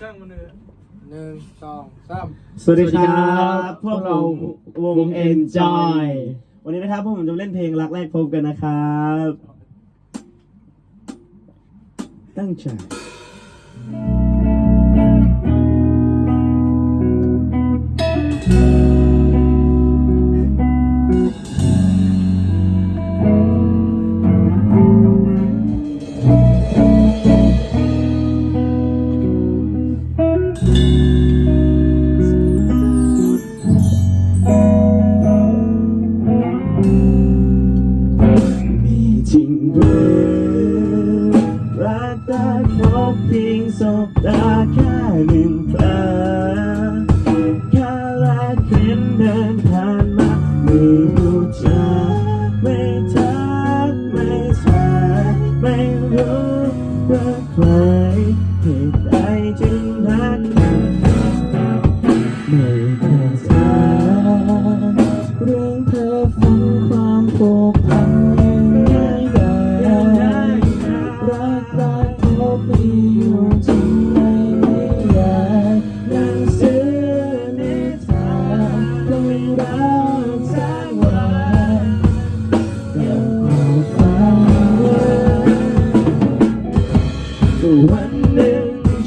ช่างมันเลยหนึ่งสองสามสวัสดีครับพวกเราวง Enjoy วันนี้นะครับพวกผมจะเล่นเพลงรักแรกพบกันนะครับ ตั้งใจ สบตาแค่หนึ่งครั้งแค่แลกเห็นเดินผ่านมาไม่รู้จักไม่ท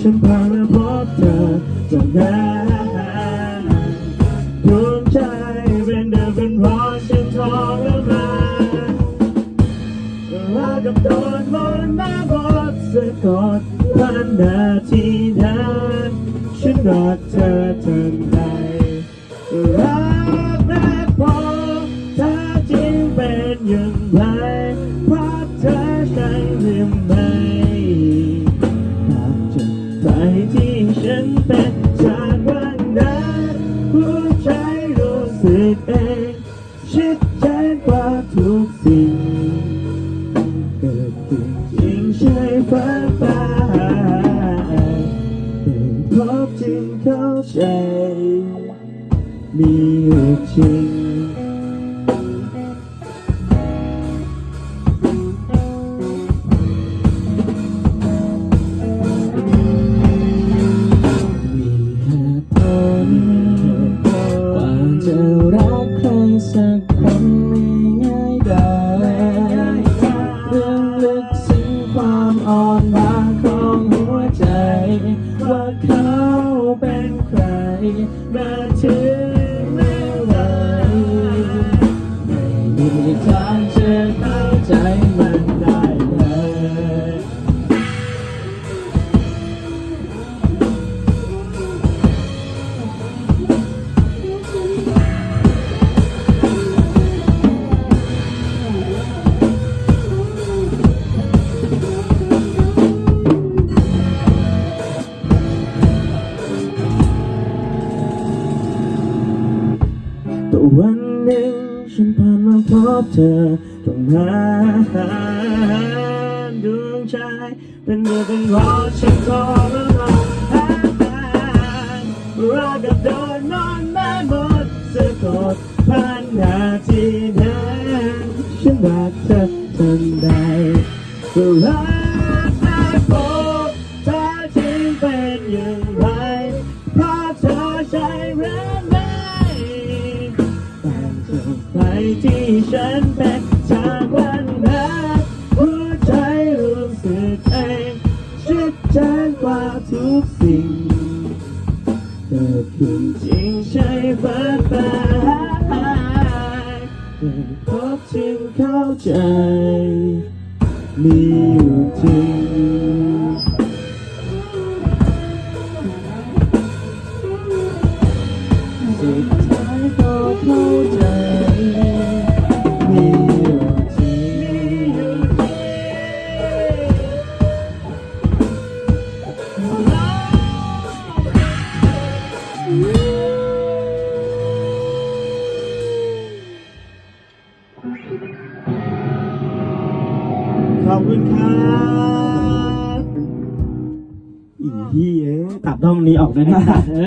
ฉันผ่ามาพบเธอจนได้ดวงใจเป็นเดิมเป็นร้อนฉันทรมารักกับโดนมนต์มาบดสะกดพันนาทีนั้นฉันรักเธอทันใดรักแรกพบเธอจริงเป็นอย่างไรเพราะเธอใช่หรือไม่ ตเองชิดใจกว่าทุกสิ่งเกิดขึ้นจริงใช่ฟ้าไปได้พบจริงเข้าใจมีอยู่จริง วันหนึ่งฉันผ่านมาพบเธอตรงนั้นดวงใจเป็นเรือเป็นรอฉันทรมานรักกับโดนนอนแม่หมดสะกดผ่านนาทีนั้นฉันรักเธอทันใดก็รักแม่พบเธอจริงเป็นอย่างไร จริงใช่ฝันไปแต่พบจึงเข้าใจ มีอยู่จริง ขอบคุณครับอีเหี้ยตัดด้องนี้ออกได้ไหม